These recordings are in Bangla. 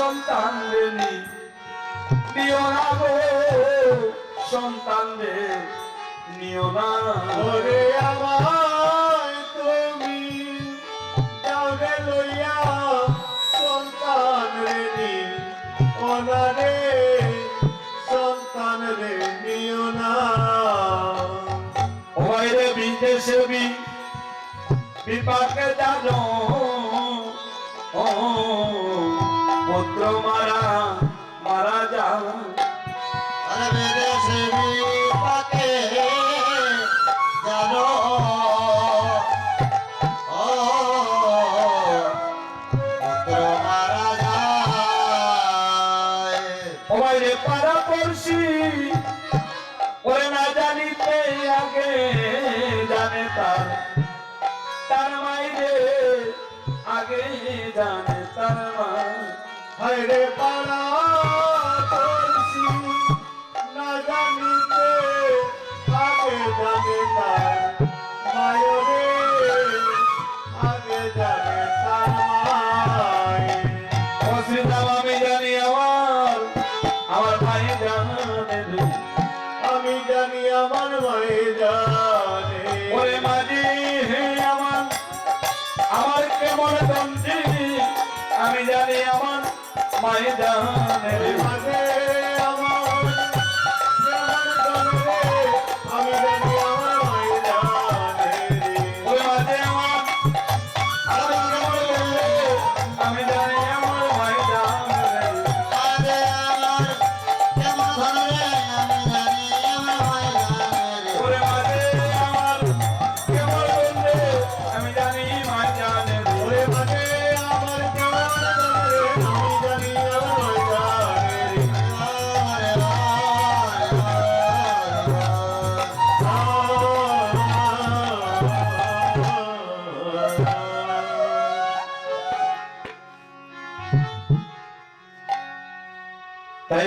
সন্তান রে নি- নিও না গো সন্তান রে নিও না। ওরে আমায় তুমি যাবে লইয়া সন্তান রে নি ওনারে সন্তান রে নিও না। ওরে বিদেশে বি বিপাকে যাজো ও পুত্র মারা মারা যা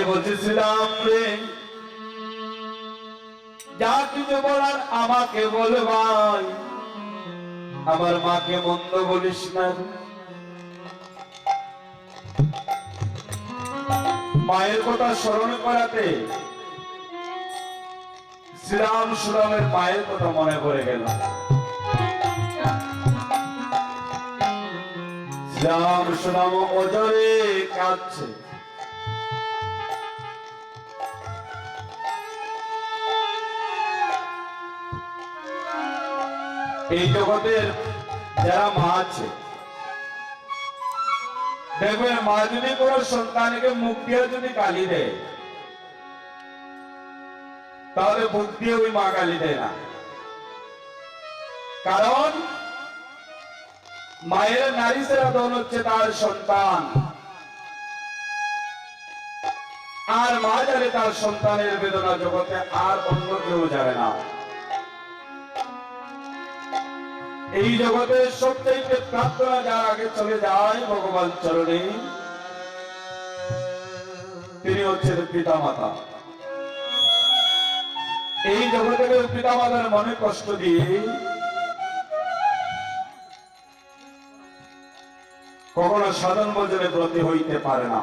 তাই বলতেছিলাম রে। যা কিছু বলার আমাকে আমার মাকে মন্দ বলিস না। মায়ের কথা স্মরণ করাতে শ্রীরাম সুরামের মায়ের কথা মনে পড়ে গেল। শ্রীরাম সুরাম অজরে কাঁদছে। এই জগতের যারা মা আছে, দেখবেন মা যদি কোনো সন্তানকে মুখ দিয়ে যদি গালি দেয়, তাহলে মুখ দিয়ে ওই মা গালি দেয় না। কারণ মায়ের নারী সেরা দল হচ্ছে তার সন্তান। আর মা জানে তার সন্তানের বেদনা জগতে আর অন্য কেউ জানে না। এই জগতে সবচেয়ে প্রার্থনা যার আগে চলে যায়, ভগবান চরণে। তিনি হচ্ছেন পিতা মাতা এই জগতে পিতা মাতার মনে কষ্ট দিয়ে কখনো সাধন ভোজনে ব্রতী হইতে পারে না।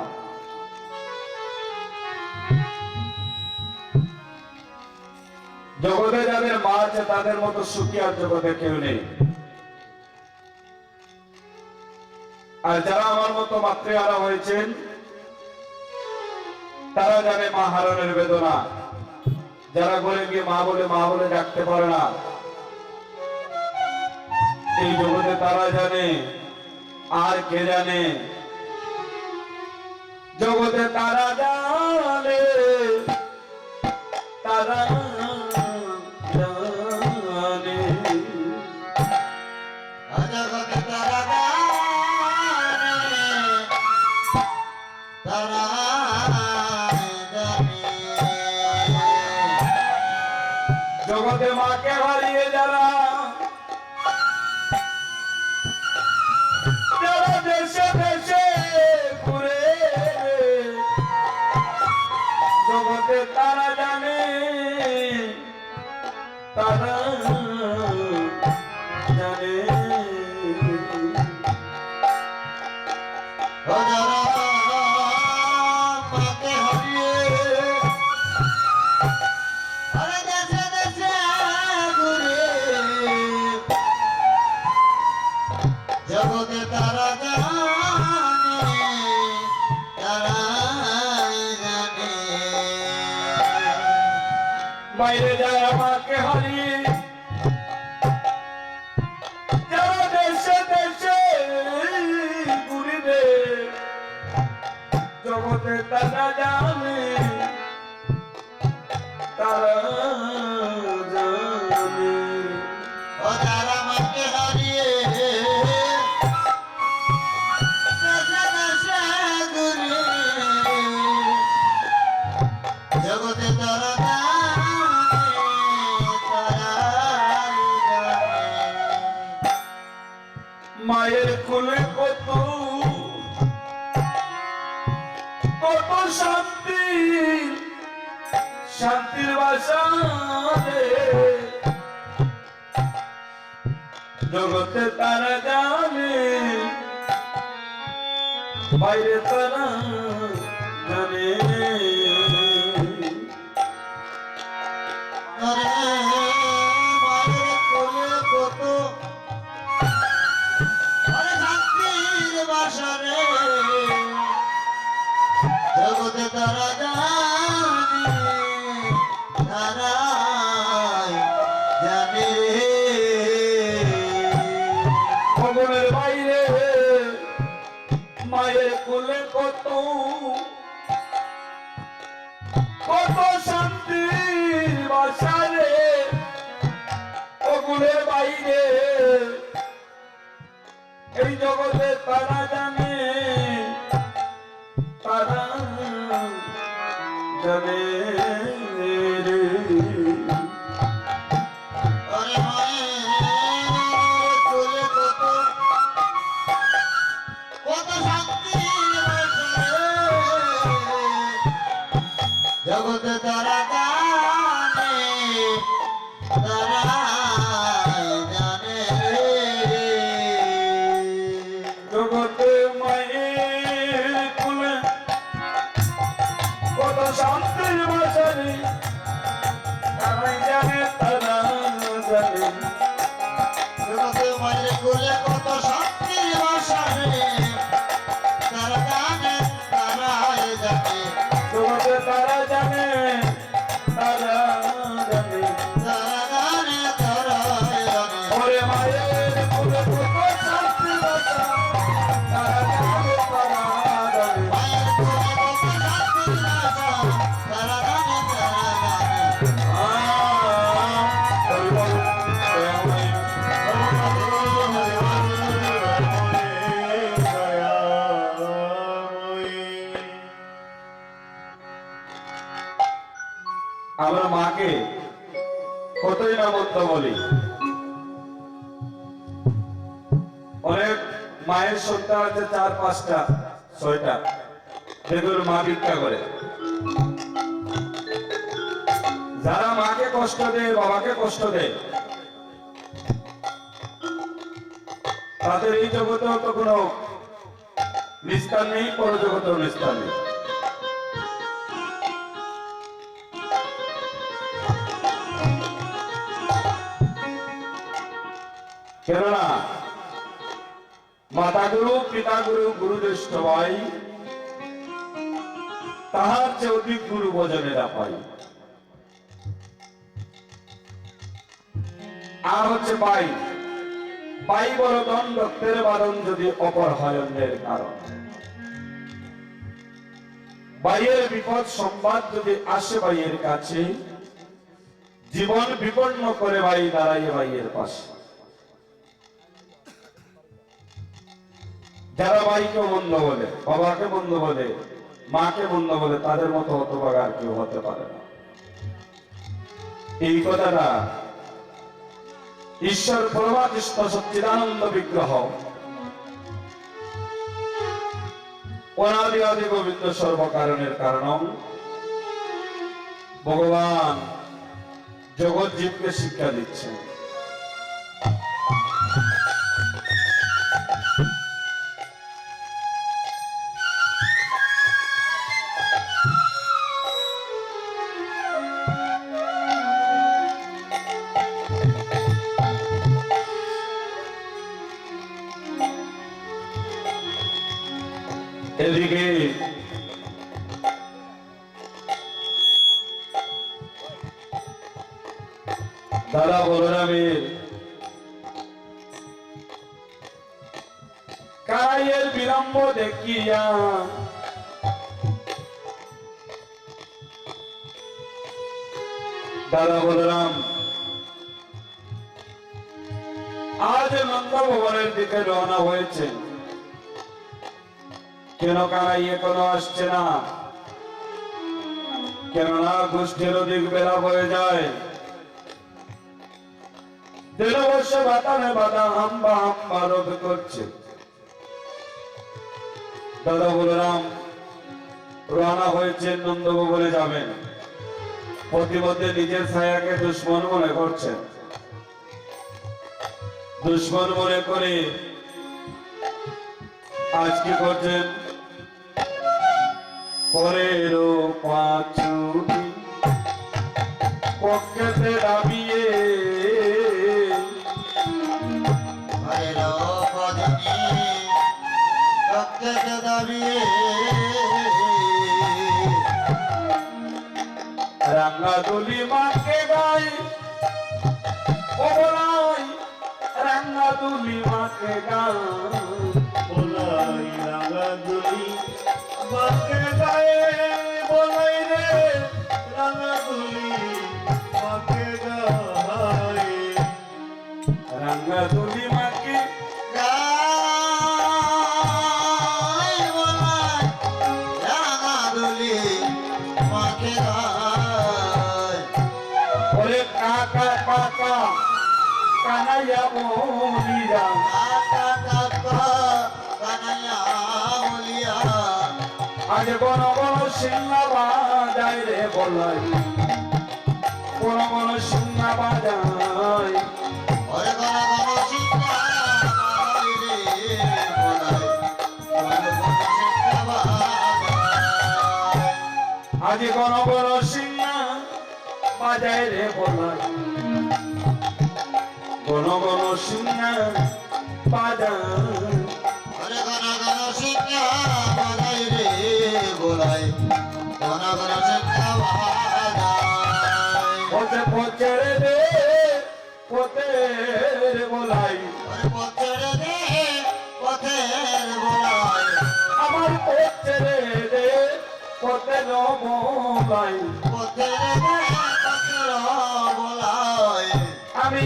জগতে যাদের মা আছে, তাদের মতো সুখী আর জগতে কেউ নেই। আর যারা আমার মতো মাতৃহারা হয়েছেন, তারা জানে মা হারানোর বেদনা। যারা ঘরে গিয়ে মা বলে মা বলে ডাকতে পারে না। এই জগতে তারা জানে, আর কে জানে? জগতে তারা জানে শান্তি শান্তির বাসা। জগতে তারা জানে বাইরে তারা এই জগতে তারা জানে তারা কতই না মন্দ বলি। অনেক মায়ের সন্তান আছে চার, পাঁচটা, ছয়টা। যেগুলো মা ভিক্ষা করে। যারা মাকে কষ্ট দেয়, বাবাকে কষ্ট দেয়, তাদের এই জগতেও তো কোনো নিস্তার নেই, পরজগতেও নিস্তার নেই। কেননা মাতা গুরু পিতা গুরু গুরু জ্যেষ্ঠ ভাই, তাহার চেয়ে অধিক গুরু ভজনেরা পাই। আর হচ্ছে পাই। পাই বড় দণ্ড রক্তের বারণ যদি অপর হয় কারণ। বাইয়ের বিপদ সংবাদ যদি আসে বাইয়ের কাছে, জীবন বিপন্ন করে ভাই দাঁড়াইয়ে ভাইয়ের পাশে। যারা ভাইকে মন্দ বলে, বাবাকে মন্দ বলে, মাকে মন্দ বলে, তাদের মতো হতভাগ আর কেউ হতে পারে না। এই কথাটা ঈশ্বর পরমাকৃষ্ণ সচ্চিদানন্দ বিগ্রহ। অনাদি আদি গোবিন্দ সর্বকারণের কারণ ভগবান জগৎ জীবকে শিক্ষা দিচ্ছেন। দেখিয়া দাদা বলরাম, আজ নন্দ ভবনের দিকে রওনা হয়েছে। কেন কারাই এখনও আসছে না? কেননা গোষ্ঠীর অধিক বেলা হয়ে যায়। দিল বসে বাতানে বাতা হাম্বা হাম্বা রোধ করছে। দাদা বলরাম, রওনা হয়েছে নন্দ ভবনে যাবেন। প্রতিমধ্যে নিজের ছায়াকে দুশ্মন মনে করছেন। দুশ্মন মনে করে আজ কি করছেন? পরের পাঁচুটি পক্ষেতে দাবিয়ে আজ বন বন সিংহা বাজাই রে বলাই। বন বন সিংহা বাজাই ওরে গণ গণ চিন্তা মালাই রে বলাই বাজায় আজ বন বন সিংহা বাজাই রে বলাই। বন বন সিংহা বাজাই ওরে গণ গণ চিন্তা মালাই রে বলাই গণ গণ চিন্তা বাজায় পথে পথে রে পথে রে বলাই ওরে পথের দে পথের বলাই আমার পথে রে পথে পথের বলাই আমি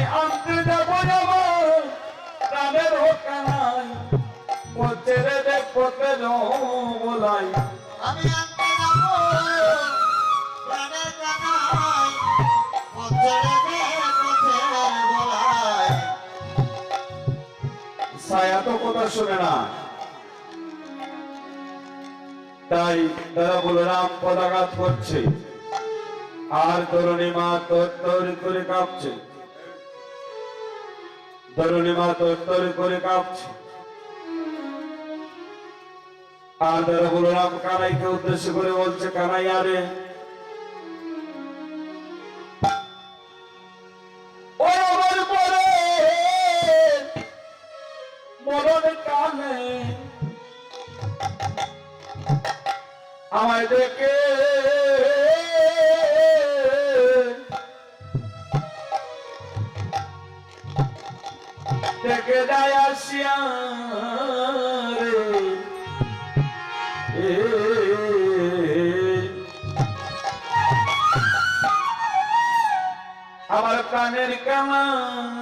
পথে রে পথে নলাই আমি আনতে যাব প্রাণের কানাই পথের দে পথের বলাই? ছায়া তো কথা শুনে না। তাই তারা বলরাম পদাঘাত করছে। আর তরুণী মা তরি করে কাঁপছে। তরুণী মা তরি করে কাঁপছে। আর বলরাম কানাইকে উদ্দেশ্য করে বলছে কানাই আরে দেখে দেখে আসিয়া আমার প্রাণের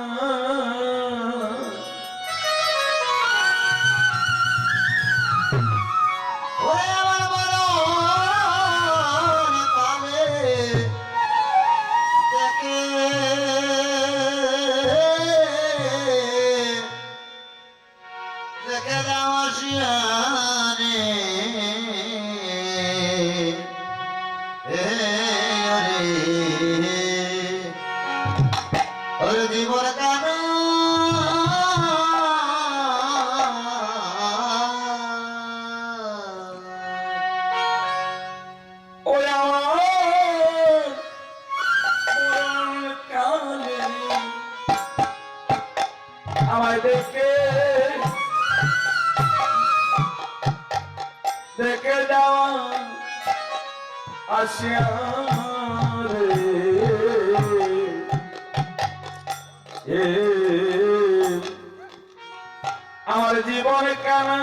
দেখে দেখে যাওয়া আসিয়া আমার জীবন কেনা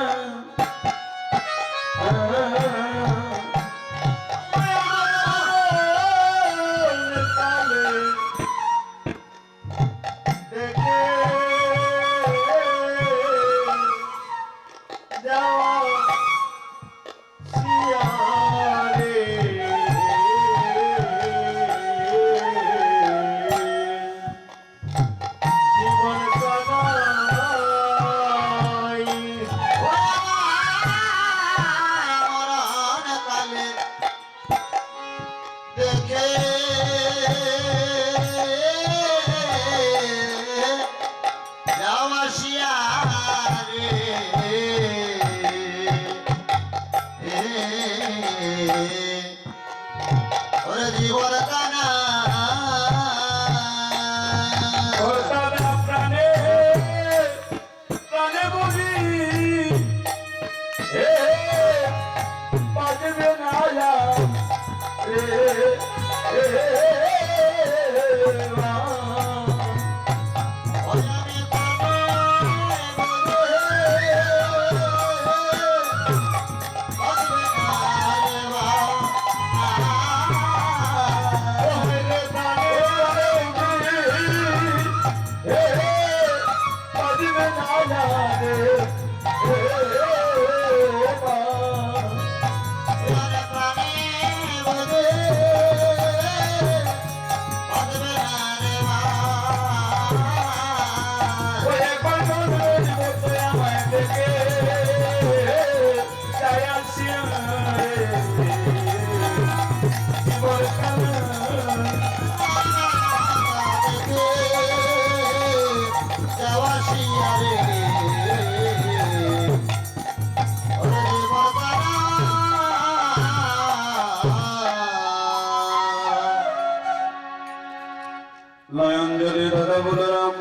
নয়নজলি দাদা বলরাম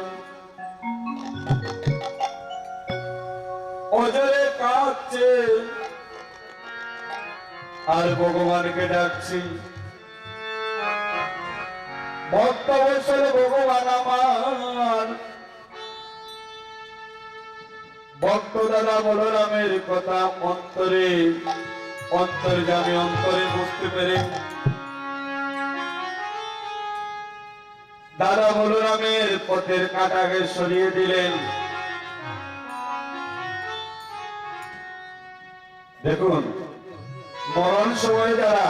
অজরে কাঁদছে। আর ভগবানকে ডাকছি। ভক্ত বৈশল ভগবান আমার। ভক্ত দাদা বলরামের কথা অন্তরে অন্তর্জামী অন্তরে বুঝতে পেরে দাদা বলরামের পথের কাটাকে সরিয়ে দিলেন। দেখুন, মরণ সময় যারা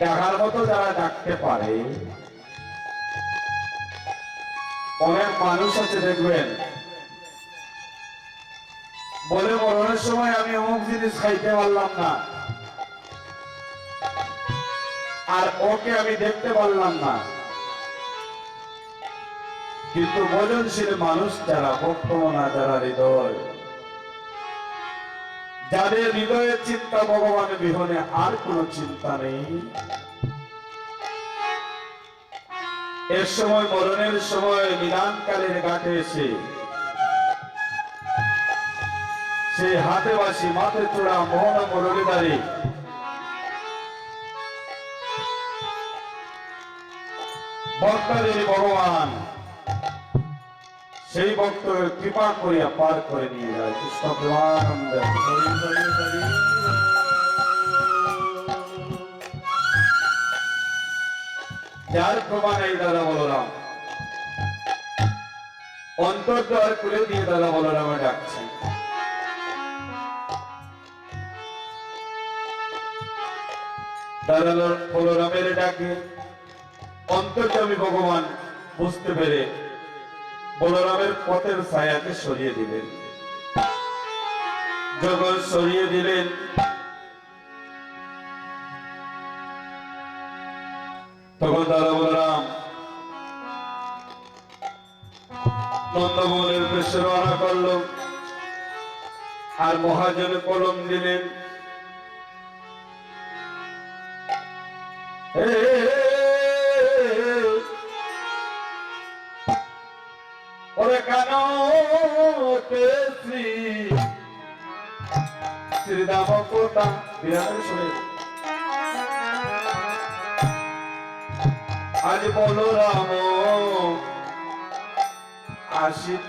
ডাকার মতো যারা ডাকতে পারে, অনেক মানুষ আছে, দেখবেন। বলে মরণের সময় আমি অমুক জিনিস খাইতে পারলাম না। আর ওকে আমি দেখতে পারলাম না। কিন্তু ভোজনশীল মানুষ যারা ভক্তমনা যারা হৃদয়, যাদের হৃদয়ের চিন্তা ভগবান বিহনে আর কোনো চিন্তা নেই, এর সময় মরণের সময় নিদানকালের ঘাটে এসে সে হাতে বাসি মাথে চূড়া মোহন মুরলীধারী ভক্তাদের ভগবান। সেই ভক্ত কৃপা করিয়া পার করে নিয়ে যায়। কৃষ্ণ যার প্রমাণ এই দাদা বলরাম, অন্তর্দ্বার খুলে দিয়ে দাদা বলরামে ডাকছেন। দাদা বলরামের ডাকে অন্তর্যামী ভগবান বুঝতে পেরে বলরামের পথের ছায়াকে সরিয়ে দিলেন। যখন সরিয়ে দিলেন, তখন দাদা বলরাম, নন্দমোহনের উদ্দেশ্যে রওনা করল আর মহাজনে কলম দিলেন। সন্তান বিরাটের শুনে আজ বলো রাম আশিত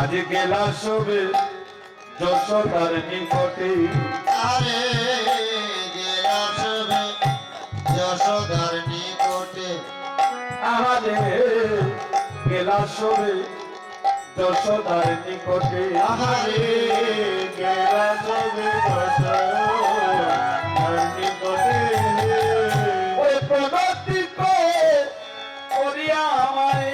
আজ গেলা সবে যশোদার নিকটে। আরে গেলা সবে যশোদার নিকটে। আহারে গেলা সবে যশোদার নিকটে। আহারে গেলা সবে যশোদার নিকটে। ওই প্রগতি করিয়া আমায়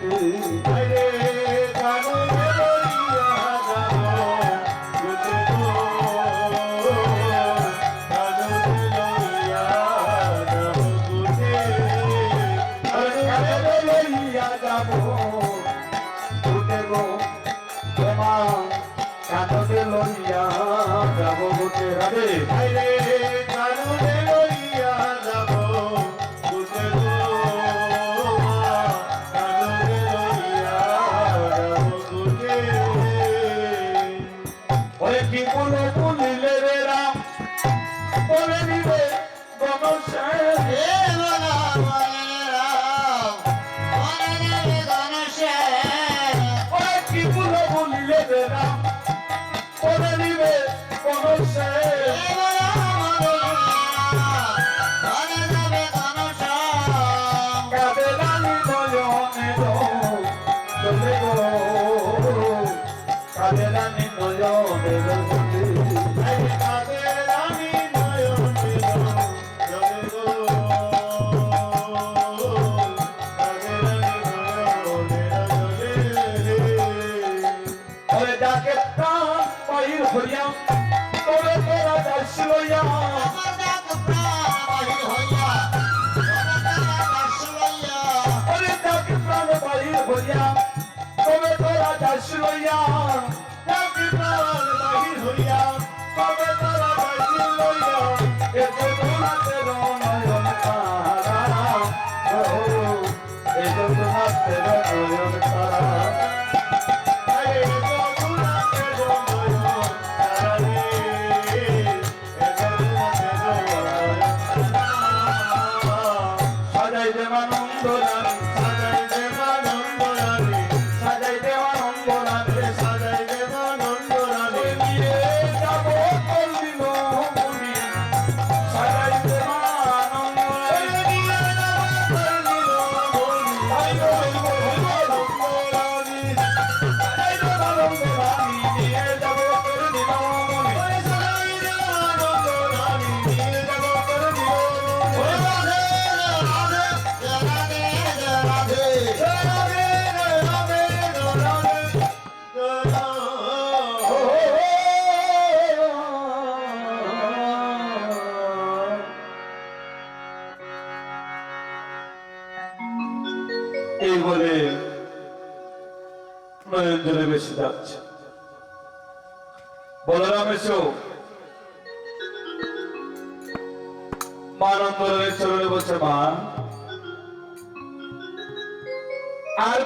ডাকে promotion. Yeah, no, no. তবে লইয়া ডাকি প্রাণ বাহির হইয়া কবে তারা বাজি লইয়া এতে তোমাতে নয়ন তারা। ও তোমাতে নয়ন তারা।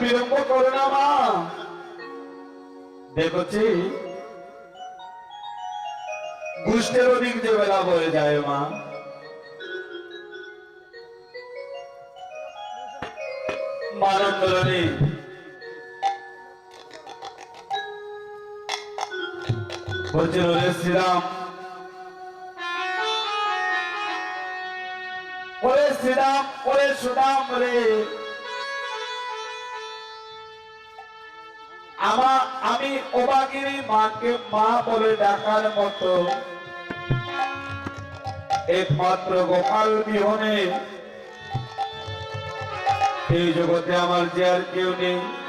বিলম্ব করো না, মা। দেখছি গুষ্টের অধিক যে বেলা বয়ে যায়, মা। মানন্দরণী বলছেন ওরে শ্রীরাম ওরে শ্রীরাম, ওরে রে। আমা, আমি ওবাগিরি মাকে মা বলে ডাকার মতো। একমাত্র গোপাল বিহনে। এই জগতে আমার যে আর কেউ নেই।